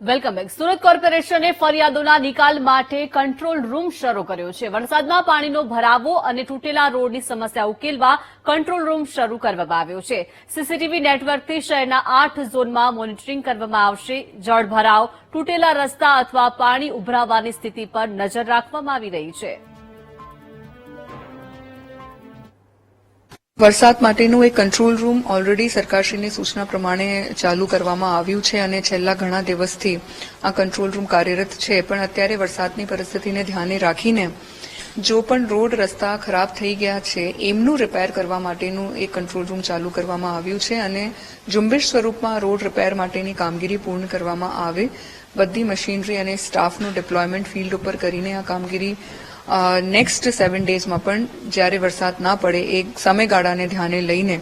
Welcome back. Surat કોર્પોરેશને ફરિયાદોના નિકાલ માટે કંટ્રોલ રૂમ શરૂ કર્યો છે. વરસાદમાં પાણીનો ભરાવો અને તૂટેલા રોડની સમસ્યા ઉકેલવા કંટ્રોલ રૂમ શરૂ કરવામાં આવ્યો છે. સીસીટીવી નેટવર્કથી શહેરના આઠ ઝોનમાં મોનિટરિંગ કરવામાં આવશે. જળભરાવ તૂટેલા રસ્તા અથવા પાણી ઉભરાવાની સ્થિતિ પર નજર રાખવામાં આવી રહી છે. વરસાદ માટેનું એક કંટ્રોલ રૂમ ઓલરેડી સરકારશ્રીની સૂચના પ્રમાણે ચાલુ કરવામાં આવ્યું છે અને છેલ્લા ઘણા દિવસથી આ કંટ્રોલ રૂમ કાર્યરત છે. પણ અત્યારે વરસાદની પરિસ્થિતિને ધ્યાને રાખીને જો પણ રોડ, રસ્તા ખરાબ થઈ ગયા છે, એમનું રિપેર કરવા માટેનું એક કંટ્રોલ રૂમ ચાલુ કરવામાં આવ્યું છે અને ઝુંબેશ સ્વરૂપમાં રોડ રિપેર માટેની કામગીરી પૂર્ણ કરવામાં આવે. બધી મશીનરી અને સ્ટાફનું ડિપ્લોયમેન્ટ ફિલ્ડ ઉપર કરીને આ કામગીરી નેક્સ્ટ સેવન ડેઝમાં પણ જ્યારે વરસાદ ના પડે, એ સમયગાળાને ધ્યાને લઈને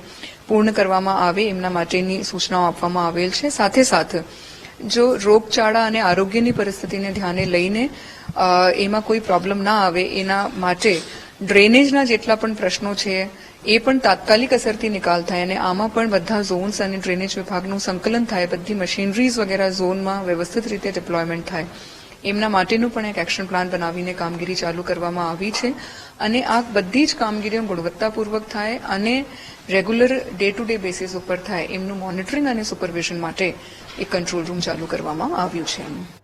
પૂર્ણ કરવામાં આવે, એમના માટેની સૂચનાઓ આપવામાં આવેલ છે. સાથે સાથે જો રોગચાળા અને આરોગ્યની પરિસ્થિતિને ધ્યાને લઈને એમાં કોઈ પ્રોબ્લેમ ના આવે, એના માટે ડ્રેનેજના જેટલા પણ પ્રશ્નો છે, એ પણ તાત્કાલિક અસરથી નિકાલ થાય અને આમાં પણ બધા ઝોન્સ અને ડ્રેનેજ વિભાગનું સંકલન થાય, બધી મશીનરીઝ વગેરે ઝોનમાં વ્યવસ્થિત રીતે ડિપ્લોયમેન્ટ થાય. એમના માટેનું પણ એક એક્શન પ્લાન બનાવીને કામગીરી ચાલુ કરવામાં આવી છે. અને આ બધી જ કામગીરીઓ ગુણવત્તાપૂર્વક થાય અને regular day to day basis ઉપર થાય, એમનું મોનિટરિંગ અને સુપરવિઝન માટે એક કંટ્રોલ રૂમ ચાલુ કરવામાં આવ્યું છે.